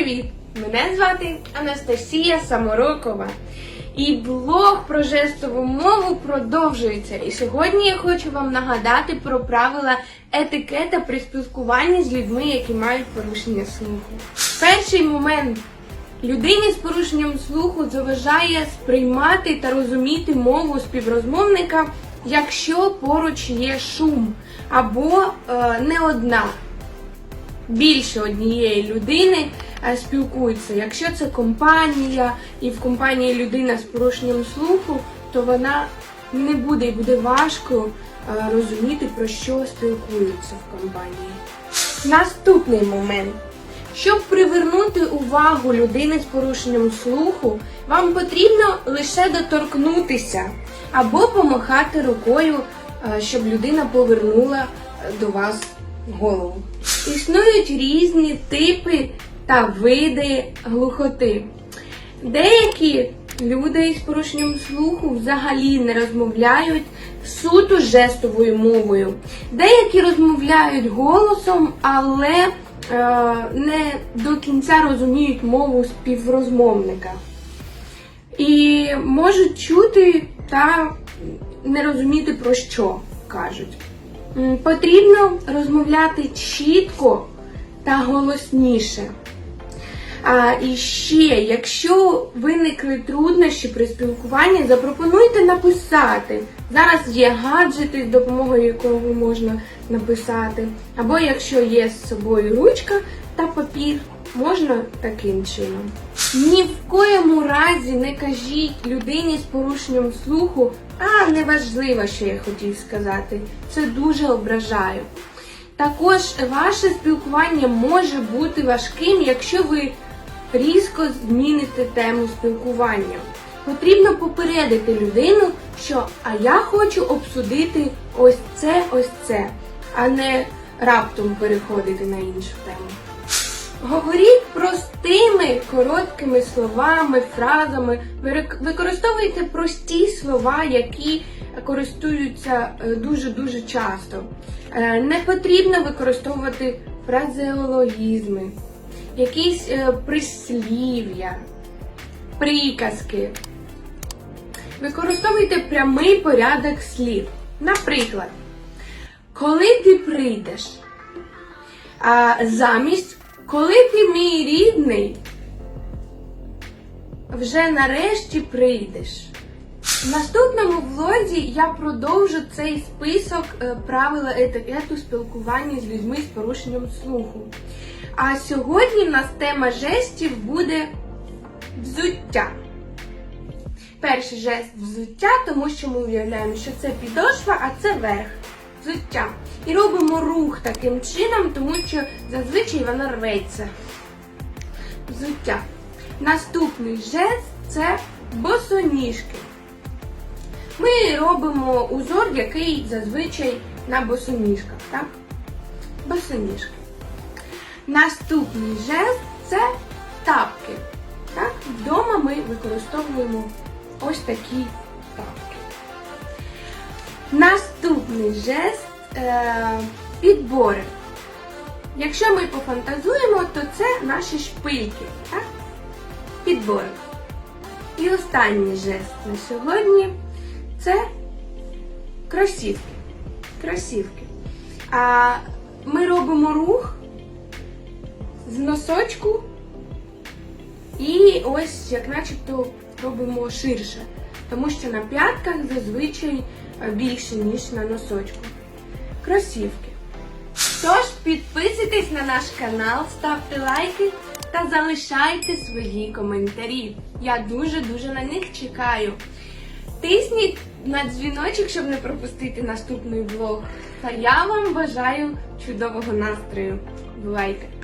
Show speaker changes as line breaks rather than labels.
Привіт! Мене звати Анастасія Саморокова. І блог про жестову мову продовжується. І сьогодні я хочу вам нагадати про правила етикета при спілкуванні з людьми, які мають порушення слуху. Перший момент. Людині з порушенням слуху заважає сприймати та розуміти мову співрозмовника, якщо поруч є шум або е, не одна більше однієї людини спілкуються. Якщо це компанія і в компанії людина з порушенням слуху, то вона не буде і буде важко е, розуміти, про що спілкуються в компанії. Наступний момент. Щоб привернути увагу людини з порушенням слуху, вам потрібно лише доторкнутися або помахати рукою, е, щоб людина повернула е, до вас голову. Існують різні типи та види глухоти. Деякі люди з порушенням слуху взагалі не розмовляють суто жестовою мовою. Деякі розмовляють голосом, але е, не до кінця розуміють мову співрозмовника. І можуть чути та не розуміти про що кажуть. Потрібно розмовляти чітко та голосніше. А, і ще, якщо виникли труднощі при спілкуванні, запропонуйте написати. Зараз є гаджети, з допомогою якого можна написати. Або якщо є з собою ручка та папір, можна таким чином. Ні в коєму разі не кажіть людині з порушенням слуху, а неважливо, що я хотів сказати. Це дуже ображає. Також ваше спілкування може бути важким, якщо ви різко зміните тему спілкування. Потрібно попередити людину, що а я хочу обсудити ось це, ось це, а не раптом переходити на іншу тему. Говоріть простими, короткими словами, фразами. Використовуйте прості слова, які користуються е, дуже-дуже часто. Е, Не потрібно використовувати фразеологізми, якісь е, прислів'я, приказки. Використовуйте прямий порядок слів. Наприклад, коли ти прийдеш, а замість коли ти мій рідний, вже нарешті прийдеш. В наступному влозі я продовжу цей список е, правила етикету спілкування з людьми з порушенням слуху. А сьогодні в нас тема жестів буде взуття. Перший жест взуття, тому що ми уявляємо, що це підошва, а це верх. Взуття. І робимо рух таким чином, тому що зазвичай вона рветься. Взуття. Наступний жест це босоніжки. Ми робимо узор, який зазвичай на босоніжках. Так? Босоніжки. Наступний жест це тапки. Так? Вдома ми використовуємо ось такі тапки. Наступний жест е, підбори. Якщо ми пофантазуємо, то це наші шпильки. Так? Підбори. І останній жест на сьогодні це кросівки. Кросівки. А ми робимо рух з носочку і ось як начебто робимо ширше, тому що на п'ятках зазвичай е, більше, ніж на носочку. Кросівки. Тож підписуйтесь на наш канал, ставте лайки та залишайте свої коментарі. Я дуже-дуже на них чекаю. Тисніть на дзвіночок, щоб не пропустити наступний влог. Та я вам бажаю чудового настрою. Бувайте!